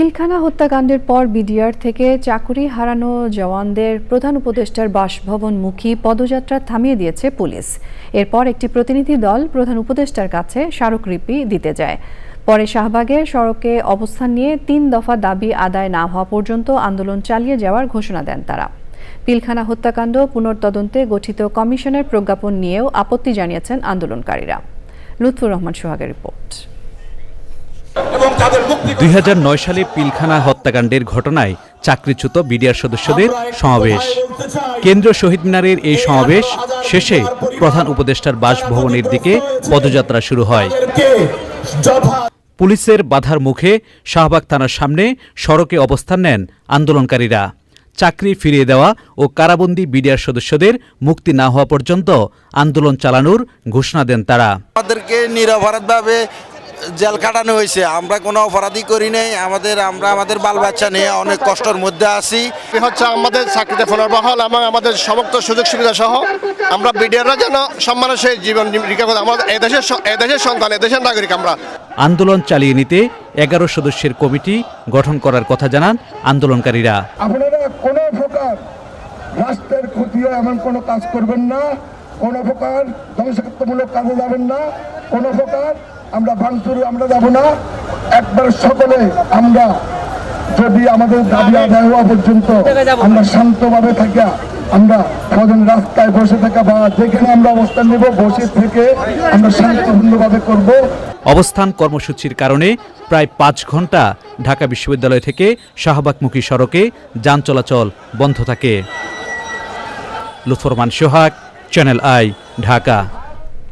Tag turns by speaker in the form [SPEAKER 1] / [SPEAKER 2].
[SPEAKER 1] পিলখানা হত্যাকাণ্ডের পর বিডিআর থেকে চাকুরি হারানো জওয়ানদের প্রধান উপদেষ্টার বাসভবনমুখী পদযাত্রা থামিয়ে দিয়েছে পুলিশ। এরপর একটি প্রতিনিধি দল প্রধান উপদেষ্টার কাছে স্মারকলিপি দিতে যায়। পরে শাহবাগের সড়কে অবস্থান নিয়ে তিন দফা দাবি আদায় না হওয়া পর্যন্ত আন্দোলন চালিয়ে যাওয়ার ঘোষণা দেন তারা। পিলখানা হত্যাকাণ্ড পুনর্তদন্তে গঠিত কমিশনের প্রজ্ঞাপন নিয়েও আপত্তি জানিয়েছেন আন্দোলনকারীরা। লুৎফুর রহমান সোহাগের রিপোর্ট।
[SPEAKER 2] দুই হাজার
[SPEAKER 3] নয় সালে পিলখানা হত্যাকাণ্ডের ঘটনায় চাকরিচ্যুত বিডিআর সদস্যদের সমাবেশ। কেন্দ্রীয় শহীদ মিনারের এই সমাবেশ শেষে প্রধান উপদেষ্টার বাসভবনের দিকে পদযাত্রা শুরু হয়। পুলিশের বাধার মুখে শাহবাগ থানার সামনে সড়কে অবস্থান নেন আন্দোলনকারীরা। চাকরি ফিরিয়ে দেওয়া ও কারাবন্দী বিডিআর সদস্যদের মুক্তি না হওয়া পর্যন্ত আন্দোলন চালানোর ঘোষণা দেন তারা।
[SPEAKER 4] আমাদেরকে নিরপরাধভাবে জেল কাটানো হয়েছে। আমরা কোনো অপরাধী করি নাই। আমাদের আমরা আমাদের বাল বাচ্চা নিয়ে অনেক কষ্টের মধ্যে আছি।
[SPEAKER 5] হচ্ছে আমাদের চাকরিতে পুনর্বহাল এবং আমাদের সমস্ত সুযোগ সুবিধা সহ আমরা বিডিআররা যেন সম্মানের সেই জীবন জীবিকা করে আমাদের এদেশের এদেশের সন্তান এদেশের নাগরিক আমরা।
[SPEAKER 3] আন্দোলন চালিয়ে নিতে এগারো সদস্যের কমিটি গঠন করার কথা জানান আন্দোলনকারীরা।
[SPEAKER 6] আপনারা কোনো প্রকার রাষ্ট্রের ক্ষতিও এমন কোনো কাজ করবেন না। কোনো প্রকার ধ্বংসাত্মমূলক কাজে যাবেন না। কোনো প্রকার আমরা ভাঙচুরে আমরা যাব না। একবার সকলে আমরা যদি আমাদের দাবি আদায় হওয়া পর্যন্ত আমরা শান্তভাবে থাকা আমরা কজন রাস্তায় বসে থাকা বা যেখানে আমরা অবস্থান নেব বসে থেকে আমরা শান্তপূর্ণভাবে করব।
[SPEAKER 3] অবস্থান কর্মসূচির কারণে প্রায় পাঁচ ঘণ্টা ঢাকা বিশ্ববিদ্যালয় থেকে শাহবাগমুখী সড়কে যান চলাচল বন্ধ থাকে। Lutfor Rahman Sohag channel I Dhaka.